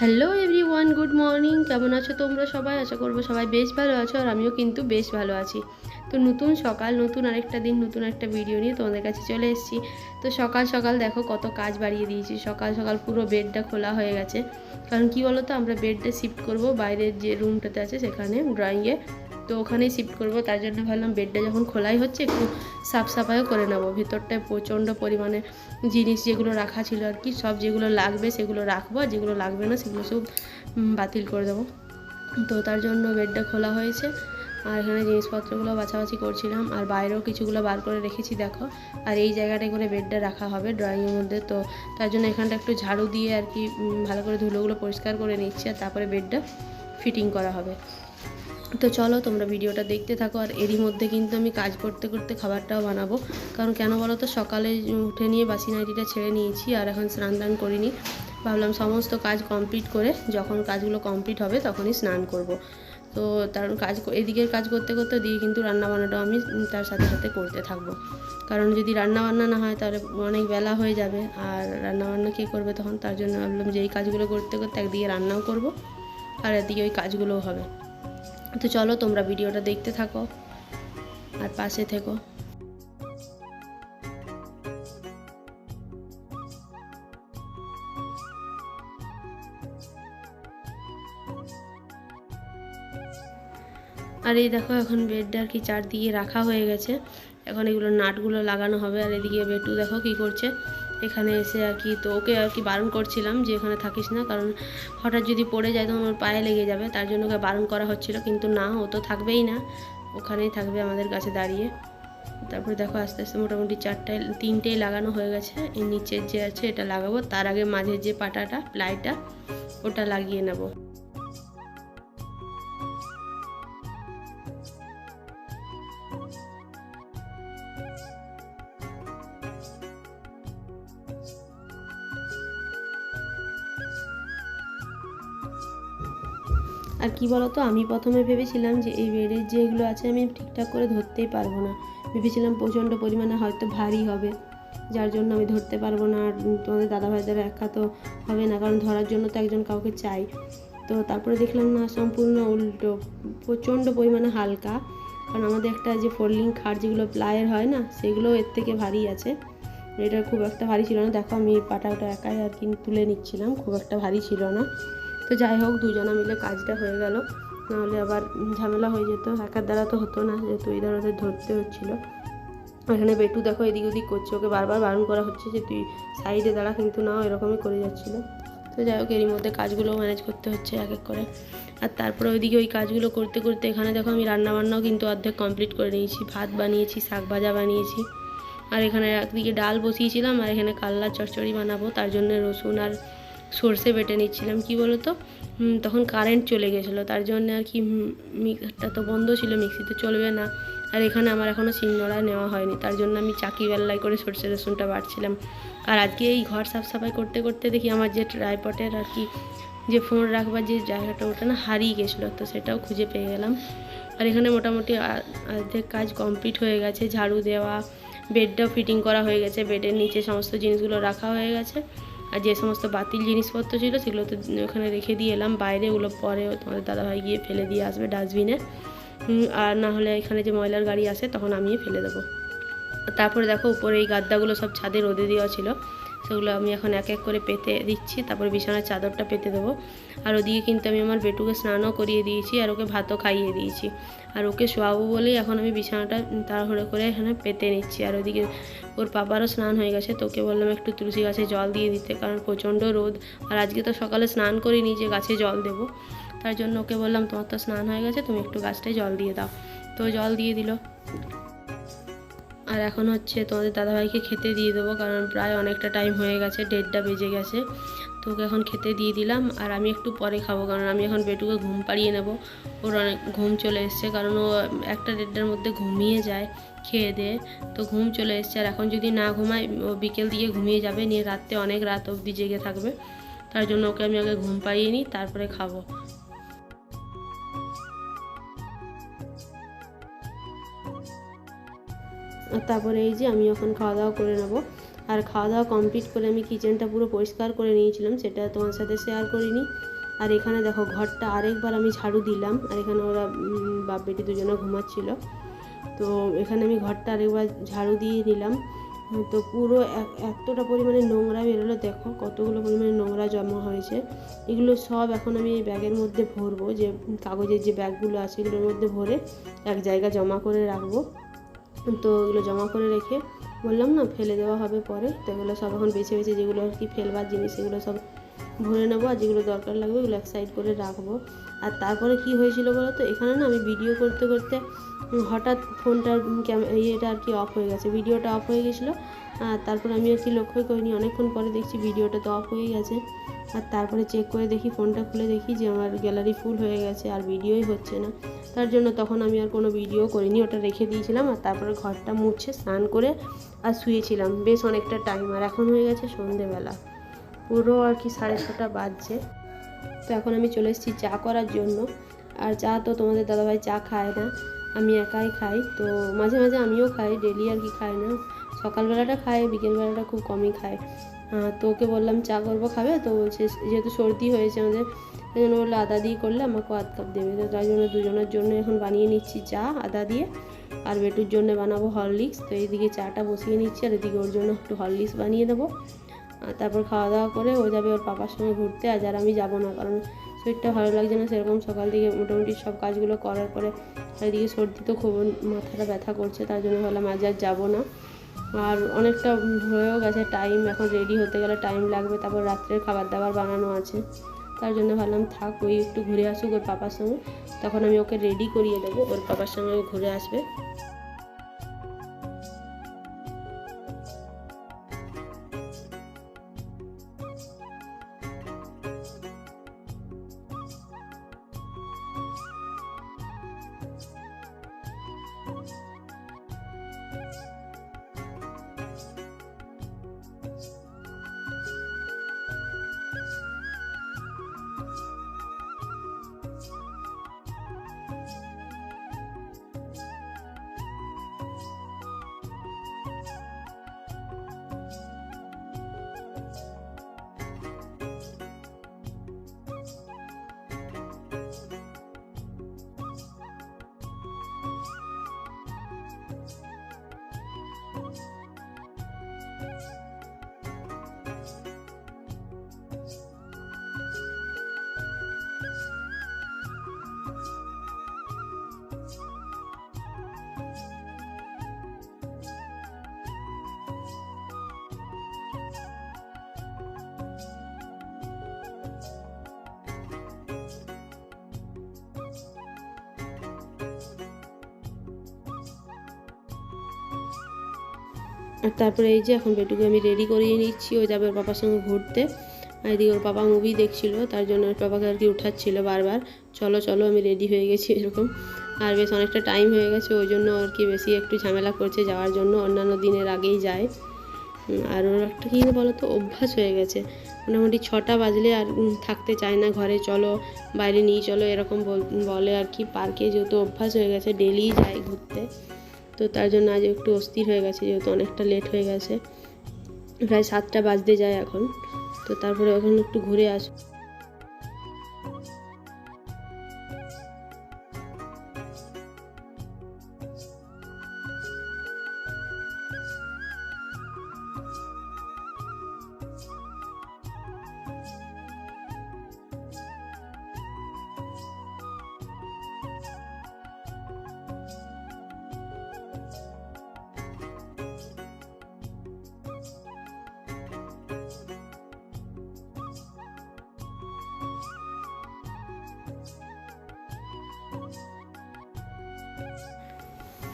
Hello everyone good morning কেমন আছো তোমরা সবাই? আশা করব সবাই বেশ ভালো আছো আর আমিও কিন্তু বেশ ভালো আছি। তো নতুন সকাল, নতুন আরেকটা দিন, নতুন একটা ভিডিও নিয়ে তোমাদের কাছে চলে এসেছি। তো সকাল সকাল দেখো কত কাজ বাড়িয়ে দিয়েছি। সকাল সকাল পুরো বেডটা খোলা হয়ে গেছে। কারণ কি বলো তো আমরা বেডটা শিফট করব বাইরের যে রুমটাতে আছে সেখানে ড্রয়িংয়ে তো ওখানেই শিফট করব। তার জন্য ভাবলাম বেডটা যখন খোলাই হচ্ছে, একটু সাফ সাফাইও করে নেব। ভিতরটায় প্রচণ্ড পরিমাণে জিনিস যেগুলো রাখা ছিল আর কি, সব যেগুলো লাগবে সেগুলো রাখব, আর যেগুলো লাগবে না সেগুলো সব বাতিল করে দেবো। তো তার জন্য বেডটা খোলা হয়েছে। আর এখানে জিনিসপত্রগুলো বাছাবাছি করছিলাম। আর বাইরেও কিছুগুলো বার করে রেখেছি, দেখো। আর এই জায়গাটায় করে বেডটা রাখা হবে ড্রয়িংয়ের মধ্যে। তো তার জন্য এখানটা একটু ঝাড়ু দিয়ে আর কি ভালো করে ধুলোগুলো পরিষ্কার করে নিচ্ছি। আর তারপরে বেডটা ফিটিং করা হবে। তো চলো তোমরা ভিডিওটা দেখতে থাকো, আর এরই মধ্যে কিন্তু আমি কাজ করতে করতে খাবারটাও বানাবো। কারণ কেন বলো তো সকালে উঠে নিয়ে বাসি নাইটিটা ছেড়ে নিয়েছি, আর এখন স্নান টান করিনি। ভাবলাম সমস্ত কাজ কমপ্লিট করে, যখন কাজগুলো কমপ্লিট হবে তখনই স্নান করব। তো তার কাজ এদিকের কাজ করতে করতে দিয়ে কিন্তু রান্না বান্নাটাও আমি তার সাথে সাথে করতে থাকব। কারণ যদি রান্না বান্না না হয় তাহলে অনেক বেলা হয়ে যাবে, আর রান্না বান্না কে করবে তখন? তার জন্য ভাবলাম যে এই কাজগুলো করতে করতে একদিকে রান্নাও করব, আর একদিকে ওই কাজগুলোও হবে। তো চলো তোমরা ভিডিওটা দেখতে থাকো আর পাশে থেকো। আর এই দেখো এখন বেডটা আর কি চারদিকে রাখা হয়ে গেছে। এখন এগুলো নাটগুলো লাগানো হবে। আর এদিকে বেটু দেখো কি করছে। এখানে এসে আর কি, তো ওকে আর কি বারণ করছিলাম যে এখানে থাকিস না, কারণ হঠাৎ যদি পড়ে যায় তখন ওর পায়ে লেগে যাবে, তার জন্য ওকে বারণ করা হচ্ছিল, কিন্তু না, ও তো থাকবেই না, ওখানেই থাকবে আমাদের কাছে দাঁড়িয়ে। তারপরে দেখো আস্তে আস্তে মোটামুটি চারটায়, তিনটেই লাগানো হয়ে গেছে এই নিচের যে আছে এটা লাগাবো, তার আগে মাঝের যে পাটাটা, প্লাইটা, ওটা লাগিয়ে নেব। আর কি বলতো, আমি প্রথমে ভেবেছিলাম যে এই বেডের যেগুলো আছে আমি ঠিকঠাক করে ধরতেই পারব না। ভেবেছিলাম প্রচণ্ড পরিমাণে হয়তো ভারী হবে, যার জন্য আমি ধরতে পারব না। আর তোমাদের দাদাভাইদের একা তো হবে না, কারণ ধরার জন্য তো একজন কাউকে চাই। তো তারপরে দেখলাম না, সম্পূর্ণ উল্টো, প্রচণ্ড পরিমাণে হালকা। কারণ আমাদের একটা যে ফোল্ডিং খাট যেগুলো প্লায়ের হয় না, সেগুলো এর থেকে ভারী আছে। এটা খুব একটা ভারী ছিল না। দেখো আমি পাটাটা একাই আর কি তুলে নিচ্ছিলাম, খুব একটা ভারী ছিল না। তো যাই হোক, দুজনা মিলে কাজটা হয়ে গেল। নাহলে আবার ঝামেলা হয়ে যেত। একার দ্বারা তো হতো না, যেহেতু এই দ্বারা ধরতে হচ্ছিল। এখানে বেটু দেখো এদিক ওদিক করছে, ওকে বারবার বারণ করা হচ্ছে যে, তুই সাইডে দাঁড়া, কিন্তু না এরকমই করে যাচ্ছিল। তো যাই হোক, এরই মধ্যে কাজগুলো ম্যানেজ করতে হচ্ছে এক এক করে। আর তারপরে ওইদিকে ওই কাজগুলো করতে করতে এখানে দেখো আমি রান্না বান্নাও কিন্তু অর্ধেক কমপ্লিট করে নিয়েছি। ভাত বানিয়েছি, শাক ভাজা বানিয়েছি। আর এখানে একদিকে ডাল বসিয়েছিলাম, আর এখানে কাল্লা চচ্চড়ি বানাবো, তার জন্য রসুন আর সর্ষে বেটে নিচ্ছিলাম, কি বলো তো তখন কারেন্ট চলে গেছিল, তার জন্য আর কি মিক্সারটা তো বন্ধ ছিল মিক্সি তো চলবে না। আর এখানে আমার এখনও শিলনোড়া নেওয়া হয়নি, তার জন্য আমি চাকি বেল্লায় করে সর্ষে রসুনটা বাড়ছিলাম আর আজকে এই ঘর সাফ সাফাই করতে করতে দেখি আমার যে ট্রাইপটের আর কি, যে ফোন রাখবার যে জায়গাটা, ওটা না হারিয়ে গেছিল, তো সেটাও খুঁজে পেয়ে গেলাম। আর এখানে মোটামুটি অর্ধেক কাজ কমপ্লিট হয়ে গেছে, ঝাড়ু দেওয়া বেডটাও ফিটিং করা হয়ে গেছে বেডের নিচে সমস্ত জিনিসগুলো রাখা হয়ে গেছে। আর যে সমস্ত বাতিল জিনিসপত্র ছিল সেগুলো তো ওখানে রেখে দিয়ে এলাম। বাইরে ওগুলো পরে তোমাদের দাদাভাই গিয়ে ফেলে দিয়ে আসবে ডাস্টবিনে। আর না হলে এখানে যে ময়লার গাড়ি আসে তখন আমি ফেলে দেবো। তারপরে দেখো উপরে এই গাদ্দাগুলো সব ছাদে রোদে দেওয়া ছিল। সেগুলো আমি এখন এক এক করে পেতে দিচ্ছি। তারপরে বিছানার চাদরটা পেতে দেবো। আর ওদিকে কিন্তু আমি আমার বেটুকে স্নানও করিয়ে দিয়েছি আর ওকে ভাতও খাইয়ে দিয়েছি। আর ওকে শোয়াবো বলেই এখন আমি বিছানাটা তাড়াহুড়ো করে এখানে পেতে নিচ্ছি। আর ওদিকে ওর পাপারও স্নান হয়ে গেছে। তোকে বললাম একটু তুলসী গাছে জল দিয়ে দিতে, কারণ প্রচণ্ড রোদ। আর আজকে তো সকালে স্নান করিনি যে গাছে জল দেবো। তার জন্য ওকে বললাম, তোমার তো স্নান হয়ে গেছে, তুমি একটু গাছটায় জল দিয়ে দাও। তো জল দিয়ে দিল। আর এখন হচ্ছে তোমাদের দাদাভাইকে খেতে দিয়ে দেবো, কারণ প্রায় অনেকটা টাইম হয়ে গেছে, দেড়টা বেজে গেছে। তো ওকে এখন খেতে দিয়ে দিলাম, আর আমি একটু পরে খাব, কারণ আমি এখন বেটুকে ঘুম পাড়িয়ে নেব। ওর অনেক ঘুম চলে এসছে, কারণ ও একটা দেড়টার মধ্যে ঘুমিয়ে যায় খেয়ে দিয়ে। তো ঘুম চলে এসছে, আর এখন যদি না ঘুমায়, ও বিকেল দিকে ঘুমিয়ে যাবে, নিয়ে রাত্রে অনেক রাত অবধি জেগে থাকবে। তার জন্য ওকে আমি আগে ঘুম পাড়িয়ে নিই, তারপরে খাব। তারপরে এই যে আমি এখন খাওয়া দাওয়া করে নেব। আর খাওয়া দাওয়া কমপ্লিট করে আমি কিচেনটা পুরো পরিষ্কার করে নিয়েছিলাম, সেটা তোমার সাথে শেয়ার করিনি। আর এখানে দেখো ঘরটা আরেকবার আমি ঝাড়ু দিলাম, আর এখানে ওরা বাপ বেটি দুজনে ঘুমাচ্ছিল। তো এখানে আমি ঘরটা আরেকবার ঝাড়ু দিয়ে নিলাম। তো পুরো এতটা পরিমাণে নোংরা বেরোলো, দেখো কতগুলো পরিমাণে নোংরা জমা হয়েছে। এগুলো সব এখন আমি এই ব্যাগের মধ্যে ভরবো, যে কাগজের যে ব্যাগগুলো আছে এগুলোর মধ্যে ভরে এক জায়গা জমা করে রাখব। তো এগুলো জমা করে রেখে বললাম, না, ফেলে দেওয়া হবে পরে। তো এগুলো সব এখন বেছে বেছে যেগুলো আর কি ফেলবার জিনিস সেগুলো সব ভরে নেব আর যেগুলো দরকার লাগবে ওগুলো এক সাইড করে রাখব। আর তারপরে কি হয়েছিল বলো তো, এখানে না আমি ভিডিও করতে করতে হঠাৎ ফোনটার ইয়েটা আর কি অফ হয়ে গেছে। ভিডিওটা অফ হয়ে গেছিল আর তারপর আমি আর কি লক্ষ্যই করিনি। অনেকক্ষণ পরে দেখছি ভিডিওটা তো অফ হয়ে গেছে। আর তারপরে চেক করে দেখি ফোনটা খুলে দেখি যে আমার গ্যালারি ফুল হয়ে গেছে আর ভিডিওই হচ্ছে না। তার জন্য তখন আমি আর কোনো ভিডিও করিনি, ওটা রেখে দিয়েছিলাম আর তারপরে ঘরটা মুছে স্নান করে আর শুয়েছিলাম। বেশ অনেকটা টাইম আর এখন হয়ে গেছে সন্ধেবেলা। পুরো আর কি সাড়ে ছটা বাজছে। তো এখন আমি চলে এসেছি চা করার জন্য। আর চা তো তোমাদের দাদাভাই চা খায় না, আমি একাই খাই। তো মাঝে মাঝে আমিও খাই ডেলি আর কি খাই না। সকালবেলাটা খায়, বিকেলবেলাটা খুব কমই খায়। তো ওকে বললাম, চা করব, খাবে? তো বলছে, যেহেতু সর্দি হয়েছে আমাদের সেই জন্য বলল, আদা দিয়ে করলে আমাকেও আধ কাপ দেবে। তো তাই জন্য দুজনের জন্য এখন বানিয়ে নিচ্ছি চা, আদা দিয়ে। আর বেটুর জন্য বানাবো হরলিক্স। তো এইদিকে চাটা বসিয়ে নিচ্ছি, আর এদিকে ওর জন্য একটু হরলিক্স বানিয়ে দেবো। তারপর খাওয়া দাওয়া করে ও যাবে ওর পাপার সঙ্গে ঘুরতে আর আর আমি যাব না, কারণ শরীরটা ভালো লাগছে না। সেরকম সকাল থেকে মোটামুটি সব কাজগুলো করার পরে এদিকে সর্দি তো খুব মাথাটা ব্যথা করছে, তার জন্য ভাবলাম আজ আর যাব না। আর অনেকটা হয়েও গেছে টাইম এখন রেডি হতে গেলে টাইম লাগবে, তারপর রাত্রের খাবার দাবার বানানো আছে। তার জন্য ভাবলাম থাক, ওই একটু ঘুরে আসুক ওর পাপার সঙ্গে। তখন আমি ওকে রেডি করিয়ে দেবো, ওর পাপার সঙ্গে ঘুরে আসবে। আর তারপরে এই যে এখন বেটুকে আমি রেডি করিয়ে নিচ্ছি। ও যাবে ওর পাপার সঙ্গে ঘুরতে। আর এদিকে ওর পাপা মুভি দেখছিল, তার জন্য ওর পাপাকে আর কি উঠাচ্ছিল বারবার। চলো চলো, আমি রেডি হয়ে গেছি এরকম। আর বেশ অনেকটা টাইম হয়ে গেছে, ওই জন্য আর কি বেশি একটু ঝামেলা করছে যাওয়ার জন্য। অন্যান্য দিনের আগেই যায়। আর ওর একটা কী বলো তো অভ্যাস হয়ে গেছে। মোটামুটি ছটা বাজলে আর থাকতে চায় না ঘরে। চলো, বাইরে নিয়ে চলো, এরকম বল- বলে আর কি। পার্কে যেহেতু অভ্যাস হয়ে গেছে ডেলি যায় ঘুরতে। তো তার জন্য আজ একটু অস্থির হয়ে গেছে, যেহেতু অনেকটা লেট হয়ে গেছে। প্রায় সাতটা বাজতে যায় এখন, তো তারপরে ওখানে একটু ঘুরে আস।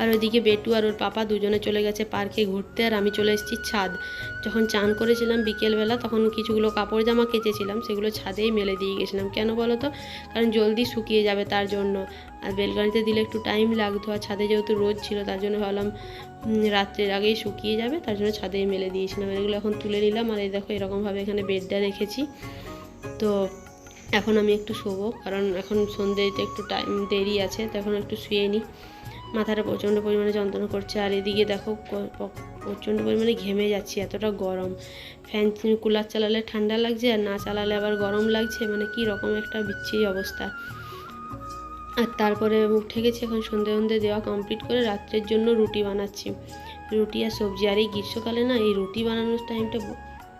আর ওইদিকে বেটু আর ওর পাপা দুজনে চলে গেছে পার্কে ঘুরতে, আর আমি চলে এসেছি ছাদ। যখন চান করেছিলাম বিকেলবেলা, তখন কিছুগুলো কাপড় জামা কেচেছিলাম, সেগুলো ছাদেই মেলে দিয়ে গেছিলাম। কেন বলো তো? কারণ জলদি শুকিয়ে যাবে তার জন্য। আর বেলগাড়িতে দিলে একটু টাইম লাগতো, আর ছাদে যেহেতু রোদ ছিল, তার জন্য ভাবলাম রাত্রের আগেই শুকিয়ে যাবে, তার জন্য ছাদেই মেলে দিয়েছিলাম। এগুলো এখন তুলে নিলাম, আর এই দেখো এরকমভাবে এখানে বেডটা রেখেছি। তো এখন আমি একটু শোবো, কারণ এখন সন্ধ্যেতে একটু টাইম দেরি আছে, তো এখন একটু শুয়ে নিই মাথাটা প্রচণ্ড পরিমাণে যন্ত্রণা করছে, আর এদিকে দেখো প্রচণ্ড পরিমাণে ঘেমে যাচ্ছি, এতটা গরম। ফ্যান কুলার চালালে ঠান্ডা লাগছে, আর না চালালে আবার গরম লাগছে মানে কি রকম একটা বিচ্ছিরি অবস্থা। আর তারপরে উঠে গেছি এখন সন্ধে সন্ধে দেওয়া কমপ্লিট করে রাত্রের জন্য রুটি বানাচ্ছি। রুটি আর সবজি, আর এই গ্রীষ্মকালে না এই রুটি বানানোর টাইমটা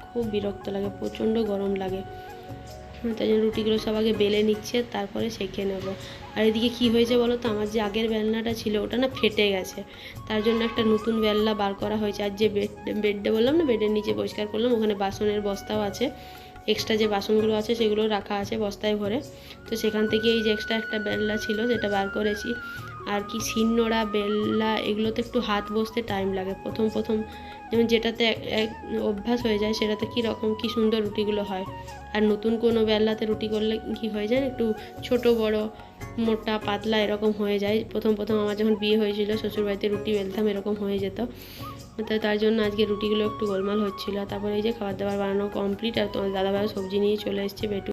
খুব বিরক্ত লাগে, প্রচণ্ড গরম লাগে। তাই জন্য রুটিগুলো সব আগে বেলে নিচ্ছে, তারপরে সেঁকে নেব। আর এদিকে কি হয়েছে বলো তো, আমার যে আগের বেলনাটা ছিল ওটা না ফেটে গেছে। তার জন্য একটা নতুন বেলনা বার করা হয়েছে। আর যে বেড, বেডটা বললাম না, বেডের নিচে পরিষ্কার করলাম, ওখানে বাসনের বস্তাও আছে। এক্সট্রা যে বাসনগুলো আছে সেগুলো রাখা আছে বস্তায় ভরে। তো সেখান থেকে এই যে এক্সট্রা একটা বেলনা ছিল, সেটা বার করেছি। আর কি শিলনোড়া বেল্লা, এগুলোতে একটু হাত বসতে টাইম লাগে। প্রথম প্রথম যেমন যেটাতে এক অভ্যাস হয়ে যায়, সেটাতে কী রকম, কী সুন্দর রুটিগুলো হয়। আর নতুন কোনো বেল্লাতে রুটি করলে কী হয়ে যায় একটু ছোট, বড়, মোটা, পাতলা এরকম হয়ে যায়। প্রথম প্রথম আমার যখন বিয়ে হয়েছিল, শ্বশুরবাড়িতে রুটি বেলতাম, এরকম হয়ে যেত। তো, তার জন্য আজকে রুটিগুলো একটু গোলমাল হচ্ছিল। তারপরে এই যে খাবার দাবার বানানো কমপ্লিট আর তোমার দাদাভাই সবজি নিয়ে চলে এসেছে, বেটু